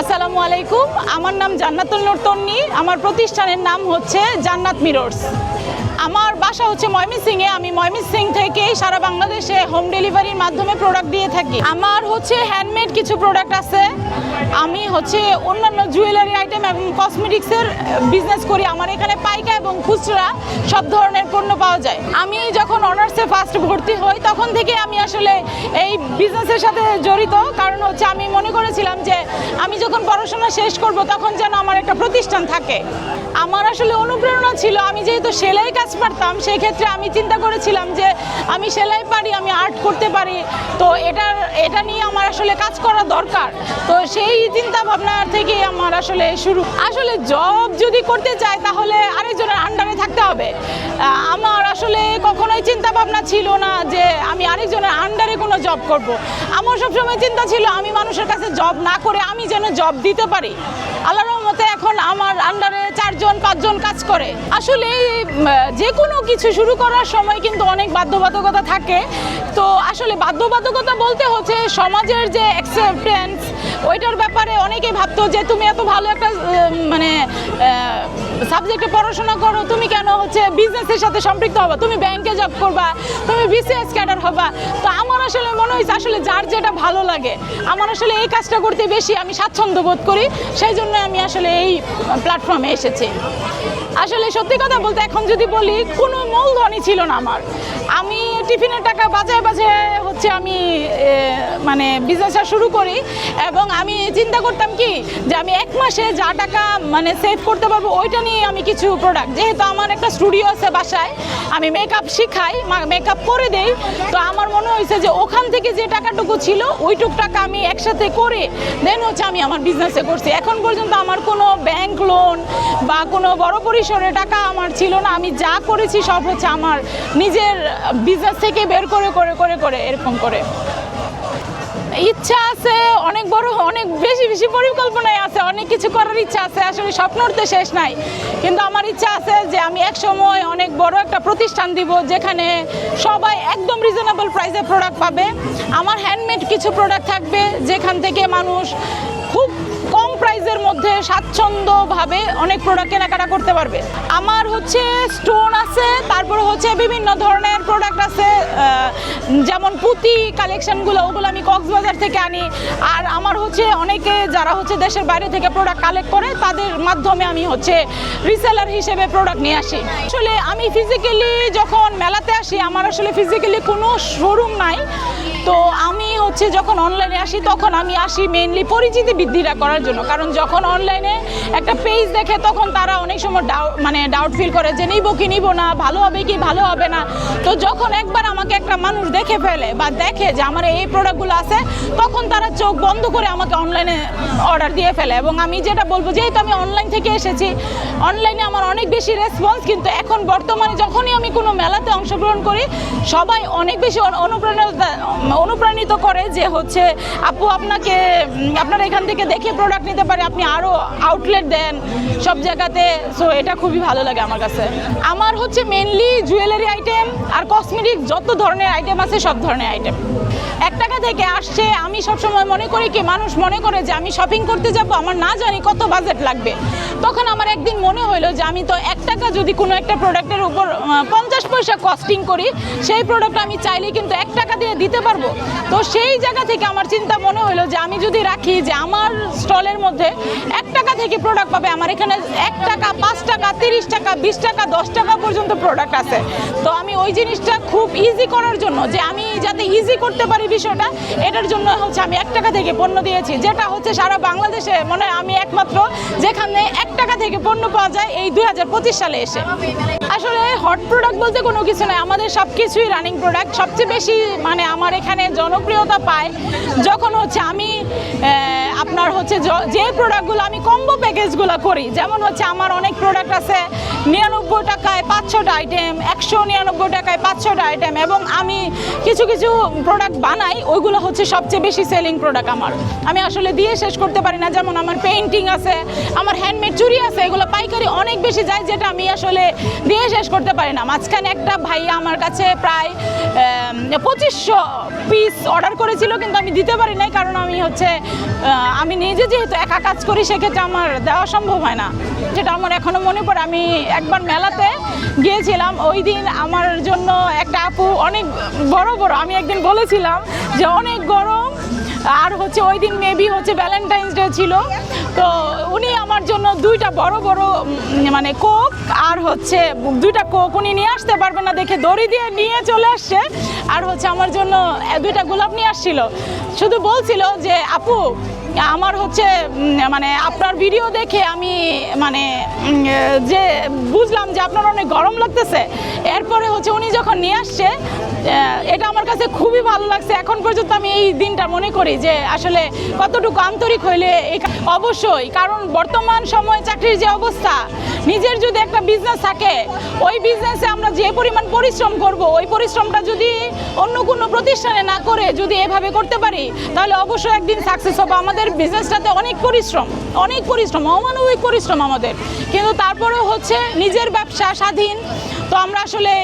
আসসালামু আলাইকুম। আমার নাম জান্নাতুল নূর আমার প্রতিষ্ঠানের নাম হচ্ছে জান্নাত মিরর্স। আমার বাসা হচ্ছে ময়মনসিংহে। আমি ময়মনসিং থেকেই সারা বাংলাদেশে হোম ডেলিভারির মাধ্যমে প্রোডাক্ট দিয়ে থাকি। আমার হচ্ছে হ্যান্ডমেড কিছু প্রোডাক্ট আছে। হচ্ছে অন্যান্য জুয়েলারি আইটেম এবং কসমেটিক্সের বিজনেস করি আমার। এখানে পাইকা এবং খুচরা সব ধরনের পণ্য পাওয়া যায়। আমি যখন অনার্সে ফার্স্ট ভর্তি হই, তখন থেকে আমি আসলে এই বিজনেসের সাথে জড়িত। কারণ হচ্ছে আমি মনে করেছিলাম যে আমি যখন পড়াশোনা শেষ করব, তখন যেন আমার একটা প্রতিষ্ঠান থাকে। আমার আসলে অনুপ্রেরণা ছিল, আমি যেহেতু সেলাই কাজ পারতাম সেই ক্ষেত্রে আমি চিন্তা করেছিলাম যে আমি সেলাই পারি, আমি আর্ট করতে পারি। তো এটার, এটা নিয়ে আমার আসলে কাজ করা দরকার। তো সেই চিন্তা ভাবনা থেকেই আমার আসলে শুরু। আসলে জব যদি করতে চাই তাহলে আরেকজনের আন্ডারে থাকতে হবে। আমার আসলে কখনোই চিন্তা ভাবনা ছিল না যে আমি আরেকজনের আন্ডারে কোনো জব করব। আমার সবসময় চিন্তা ছিল, আমি মানুষের কাছে জব না করে আমি যেন জব দিতে পারি। আল্লাহর রহমতে এখন আমার আন্ডারে চারজন, পাঁচজন কাজ করে। আসলে যে কোনো কিছু শুরু করার সময় কিন্তু অনেক বাধ্যবাধকতা থাকে। তো আসলে বাধ্যবাধকতা বলতে হচ্ছে সমাজের যে অ্যাকসেপ্টেন্স ওইটার ব্যাপারে অনেকেই ভাবতো যে তুমি এত ভালো একটা মানে সাবজেক্টে পড়াশোনা করো, তুমি কেন হচ্ছে বিজনেসের সাথে সম্পৃক্ত হবা? তুমি ব্যাংকে জব করবা, তুমি বিসিএস ক্যাডার হবা। তো আমার আসলে মনে হয়েছে আসলে যার যেটা ভালো লাগে, আমার আসলে এই কাজটা করতে বেশি আমি স্বাচ্ছন্দ্য বোধ করি, সেই জন্য আমি আসলে এই প্ল্যাটফর্মে এসেছি। আসলে সত্যি কথা বলতে এখন যদি বলি, কোনো মূলধনই ছিল না আমার। আমি টিফিনের টাকা বাজায় বাজায় হচ্ছে আমি মানে বিজনেসটা শুরু করি এবং আমি চিন্তা করতাম কি যে আমি এক মাসে যা টাকা মানে সেভ করতে পারব, ওইটা নিয়ে আমি কিছু প্রোডাক্ট যেহেতু আমার একটা স্টুডিও আছে বাসায়, আমি মেকআপ শিখাই মেকআপ করে দেই, তো আমার মনে হয়েছে যে ওখান থেকে যে টাকাটুকু ছিল, ওইটুক টাকা আমি একসাথে করে দেন হচ্ছে আমি আমার বিজনেসে করছি। এখন পর্যন্ত আমার কোনো ব্যাংক লোন বা কোনো বড় পরিসরে টাকা আমার ছিল না। আমি যা করেছি সব হচ্ছে আমার নিজের বিজনেস থেকে বের করে করে করে করে, এরকম করে। ইচ্ছা আছে, অনেক বড়, অনেক বেশি বেশি পরিকল্পনায় আছে, অনেক কিছু করার ইচ্ছা আছে, আসলে স্বপ্নর তো শেষ নাই। কিন্তু আমার ইচ্ছা আছে যে আমি এক সময় অনেক বড় একটা প্রতিষ্ঠান দিব, যেখানে সবাই একদম রিজনেবল প্রাইসে প্রোডাক্ট পাবে। আমার হ্যান্ডমেড কিছু প্রোডাক্ট থাকবে, যেখান থেকে মানুষ খুব প্রাইসের মধ্যে স্বাচ্ছন্দ্যভাবে অনেক প্রোডাক্ট কেনাকাটা করতে পারবে। আমার হচ্ছে স্টোন আছে, তারপর হচ্ছে বিভিন্ন ধরনের প্রোডাক্ট আছে যেমন পুঁতি কালেকশনগুলো ওগুলো আমি কক্সবাজার থেকে আনি। আর আমার হচ্ছে অনেকে যারা হচ্ছে দেশের বাইরে থেকে প্রোডাক্ট কালেক্ট করে, তাদের মাধ্যমে আমি হচ্ছে রিসেলার হিসেবে প্রোডাক্ট নিয়ে আসি। আসলে আমি ফিজিক্যালি যখন মেলাতে আসি, আমার আসলে ফিজিক্যালি কোনো শোরুম নাই। তো আমি হচ্ছে যখন অনলাইনে আসি, তখন আমি আসি মেইনলি পরিচিতি বৃদ্ধিটা করার জন্য। কারণ যখন অনলাইনে একটা পেজ দেখে, তখন তারা অনেক সময় ডাউট মানে ডাউট ফিল করে যে নিব কি নিব না, ভালো হবে কি ভালো হবে না। তো যখন একবার আমাকে একটা মানুষ দেখে ফেলে বা দেখে যে আমার এই প্রোডাক্টগুলো আছে, তখন তারা চোখ বন্ধ করে আমাকে অনলাইনে অর্ডার দিয়ে ফেলে। এবং আমি যেটা বলব, যেহেতু আমি অনলাইন থেকে এসেছি অনলাইনে আমার অনেক বেশি রেসপন্স কিন্তু এখন বর্তমানে যখনই আমি কোনো মেলাতে অংশগ্রহণ করি, সবাই অনেক বেশি অনু- অনুপ্রাণিত অনুপ্রাণিত করে। যে হচ্ছে, আপু, আপনাকে আপনারা এখান থেকে দেখে প্রোডাক্ট নিতে পারে, আপনি আরও আউটলেট দেন সব জায়গাতে। সো এটা খুবই ভালো লাগে আমার কাছে। আমার হচ্ছে মেনলি জুয়েলারি আইটেম আর কসমেটিক যত ধরনের আইটেম আছে, সব ধরনের আইটেম এক টাকা থেকে আসছে, আমি সবসময় মনে করি কি, মানুষ মনে করে যে আমি শপিং করতে যাব, আমার না জানি কত বাজেট লাগবে। তখন আমার একদিন মনে হলো যে আমি তো এক টাকা যদি কোনো একটা প্রোডাক্টের উপর পঞ্চাশ পয়সা কস্টিং করি, সেই প্রোডাক্ট আমি চাইলে কিন্তু এক টাকা দিয়ে দিতে পারব। তো সেই জায়গা থেকে আমার চিন্তা মনে হলো যে আমি যদি রাখি যে আমার স্টলের মধ্যে এক টাকা থেকে প্রোডাক্ট পাবে, আমার এখানে এক টাকা, পাঁচ টাকা, তিরিশ টাকা, বিশ টাকা, দশ টাকা পর্যন্ত প্রোডাক্ট আছে। তো আমি ওই জিনিসটা খুব ইজি করার জন্য যে আমি যাতে ইজি করতে পারি বিষয়টা, এটার জন্য হচ্ছে আমি এক টাকা থেকে পণ্য দিয়েছি। যেটা হচ্ছে সারা বাংলাদেশে মনে আমি একমাত্র যেখানে এক টাকা থেকে পণ্য পাওয়া যায় এই দুই হাজার পঁচিশ সালে এসে। আসলে হট প্রোডাক্ট বলতে কোনো কিছু নয় আমাদের সব কিছুই রানিং প্রোডাক্ট সবচেয়ে বেশি মানে আমার এখানে জনপ্রিয়তা পায়। যখন হচ্ছে আমি আপনার হচ্ছে যে প্রোডাক্টগুলো আমি কম্বো প্যাকেজগুলো করি, যেমন হচ্ছে আমার অনেক প্রোডাক্ট আছে, নিরানব্বই টাকায় পাঁচ ছটা আইটেম একশো নিরানব্বই টাকায় পাঁচ ছটা আইটেম এবং আমি কিছু কিছু প্রোডাক্ট বানাই, ওইগুলো হচ্ছে সবচেয়ে বেশি সেলিং প্রোডাক্ট আমার। আমি আসলে দিয়ে শেষ করতে পারি না, যেমন আমার পেইন্টিং আছে, আমার হ্যান্ডমেড চুরি আছে, এগুলো পাইকারি অনেক বেশি যায়, যেটা আমি আসলে দিয়ে শেষ করতে পারি না। মাঝখানে একটা ভাইয়া আমার কাছে প্রায় পঁচিশশো পিস অর্ডার করেছিল, কিন্তু আমি দিতে পারি নাই, কারণ আমি হচ্ছে আমি নিজে যেহেতু একা কাজ করি, সেক্ষেত্রে আমার দেওয়া সম্ভব হয় না। যেটা আমার এখনও মনে পড়ে, আমি একবার মেলাতে গিয়েছিলাম, ওই দিন আমার জন্য একটা আপু অনেক বড় বড়, আমি একদিন বলেছিলাম যে অনেক গরম, আর হচ্ছে ওই দিন মেবি হচ্ছে ভ্যালেন্টাইন্স ডে ছিল। তো উনি আমার জন্য দুইটা বড় বড় মানে কোক আর হচ্ছে দুইটা কোক উনি নিয়ে আসতে পারবে না দেখে দড়ি দিয়ে নিয়ে চলে আসছে, আর হচ্ছে আমার জন্য দুইটা গোলাপ নিয়ে আসছিল। শুধু বলছিল যে, আপু আমার হচ্ছে মানে আপনার ভিডিও দেখে আমি মানে যে বুঝলাম যে আপনার অনেক গরম লাগতেছে এরপরে হচ্ছে উনি যখন নিয়ে আসছে এটা আমার কাছে খুবই ভালো লাগছে। এখন পর্যন্ত আমি এই দিনটা মনে করি যে আসলে কতটুকু আন্তরিক হইলে অবশ্যই। কারণ বর্তমান সময়ে চাকরির যে অবস্থা, নিজের যদি একটা বিজনেস থাকে, ওই বিজনেসে আমরা যে পরিমাণ পরিশ্রম করব, ওই পরিশ্রমটা যদি অন্য কোনো প্রতিষ্ঠানে না করে যদি এভাবে করতে পারি, তাহলে অবশ্যই একদিন সাকসেস হবে। আমাদের বিজনেসটাতে অনেক পরিশ্রম অনেক পরিশ্রম, অমানবিক পরিশ্রম আমাদের। কিন্তু তারপরেও হচ্ছে নিজের ব্যবসা স্বাধীন তো আমরা আসলে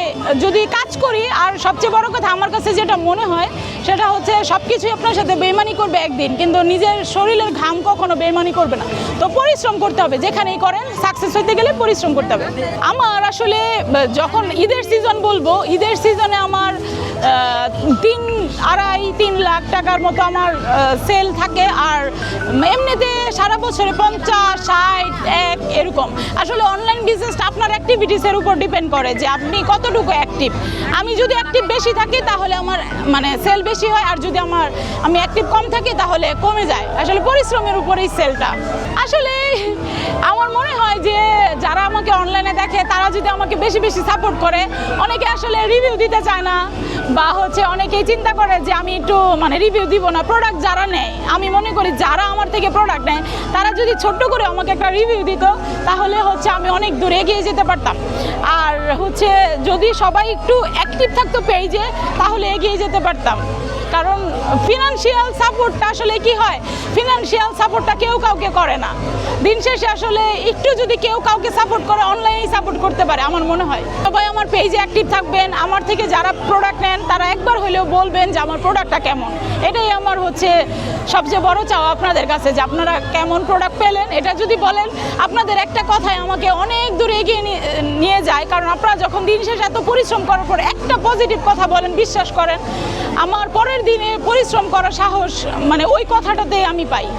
যদি কাজ করি, আর সবচেয়ে বড় কথা আমার কাছে যেটা মনে হয়, সেটা হচ্ছে সব কিছুই আপনার সাথে বেইমানি করবে একদিন, কিন্তু নিজের শরীরের ঘাম কখনো বেইমানি করবে না। তো পরিশ্রম করতে হবে, যেখানেই করেন সাকসেস হতে গেলে পরিশ্রম করতে হবে। আমার আসলে, যখন ঈদের সিজন বলব, ঈদের সিজনে আমার তিন, আড়াই, তিন লাখ টাকার মতো আমার সেল থাকে, আর এমনিতে সারা বছরে পঞ্চাশ, ষাট এরকম। আসলে অনলাইন বিজনেসটা আপনার অ্যাক্টিভিটিসের উপর ডিপেন্ড করে যে আপনি কতটুকু অ্যাক্টিভ আমি যদি অ্যাক্টিভ বেশি থাকি, তাহলে আমার মানে সেল বেশি হয়, আর যদি আমার, আমি অ্যাক্টিভ কম থাকি, তাহলে কমে যায়। আসলে পরিশ্রমের উপরেই সেলটা আসলে আমাকে অনলাইনে দেখে, তারা যদি আমাকে বেশি বেশি সাপোর্ট করে, অনেকে আসলে রিভিউ দিতে চায় না, বা হচ্ছে অনেকেই চিন্তা করে যে আমি একটু মানে রিভিউ দিব না প্রোডাক্ট যারা নেয়, আমি মনে করি যারা আমার থেকে প্রোডাক্ট নেয়, তারা যদি ছোট্ট করে আমাকে একটা রিভিউ দিত, তাহলে হচ্ছে আমি অনেক দূর এগিয়ে যেতে পারতাম। আর হচ্ছে যদি সবাই একটু অ্যাক্টিভ থাকতো পেজে তাহলে এগিয়ে যেতে পারতাম। কারণ ফিনান্সিয়াল সাপোর্টটা আসলে কি হয়? ফিনান্সিয়াল সাপোর্টটা কেউ কাউকে করে না। দিন শেষে আসলে একটু যদি কেউ কাউকে সাপোর্ট করে অনলাইনেই সাপোর্ট করতে পারে, আমার মনে হয়। সবাই আমার পেজে অ্যাক্টিভ থাকবেন। আমার থেকে যারা প্রোডাক্ট নেন, তারা একবার হলেও বলবেন যে, আমার প্রোডাক্টটা কেমন? এটাই আমার হচ্ছে সবচেয়ে বড় চাওয়া আপনাদের কাছে, যে আপনারা কেমন প্রোডাক্ট পেলেন। এটা যদি বলেন, আপনাদের একটা কথাই আমাকে অনেক দূর এগিয়ে নিয়ে- নিয়ে যায়। কারণ আপনারা যখন দিন শেষে এত পরিশ্রম করার পর একটা পজিটিভ কথা বলেন, বিশ্বাস করেন, আমার পরের দিনে পরিশ্রম করার সাহস মানে ওই কথাটাতে আমি পাই।